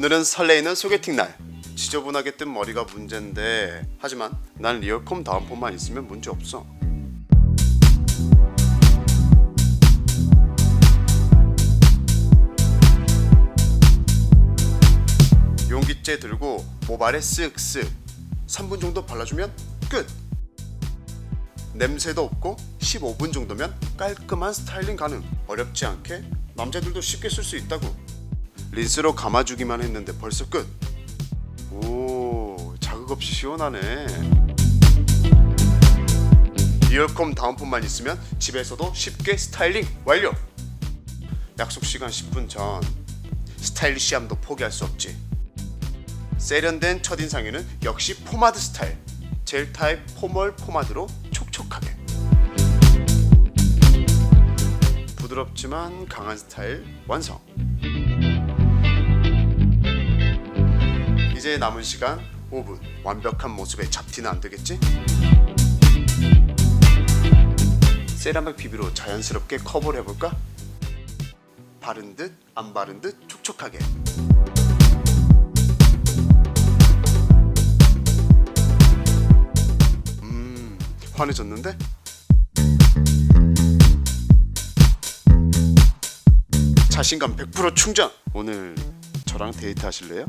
오늘은 설레이는 소개팅 날. 지저분하게 뜬 머리가 문제인데 하지만 난 리얼콤 다운펌만 있으면 문제 없어. 용기째 들고 모발에 쓱쓱 3분 정도 발라주면 끝. 냄새도 없고 15분 정도면 깔끔한 스타일링 가능. 어렵지 않게 남자들도 쉽게 쓸 수 있다고. 린스로 감아주기만 했는데 벌써 끝. 오, 자극 없이 시원하네. 리얼콤 다운펌만 있으면 집에서도 쉽게 스타일링 완료. 약속 시간 10분 전 스타일리시함도 포기할 수 없지. 세련된 첫인상에는 역시 포마드 스타일. 젤 타입 포멀 포마드로 촉촉하게. 부드럽지만 강한 스타일 완성. 이제 남은 시간 5분. 완벽한 모습에 잡티는 안 되겠지? 세라믹 비비로 자연스럽게 커버를 해볼까? 바른 듯 안 바른 듯 촉촉하게. 음, 환해졌는데? 자신감 100% 충전. 오늘 저랑 데이트 하실래요?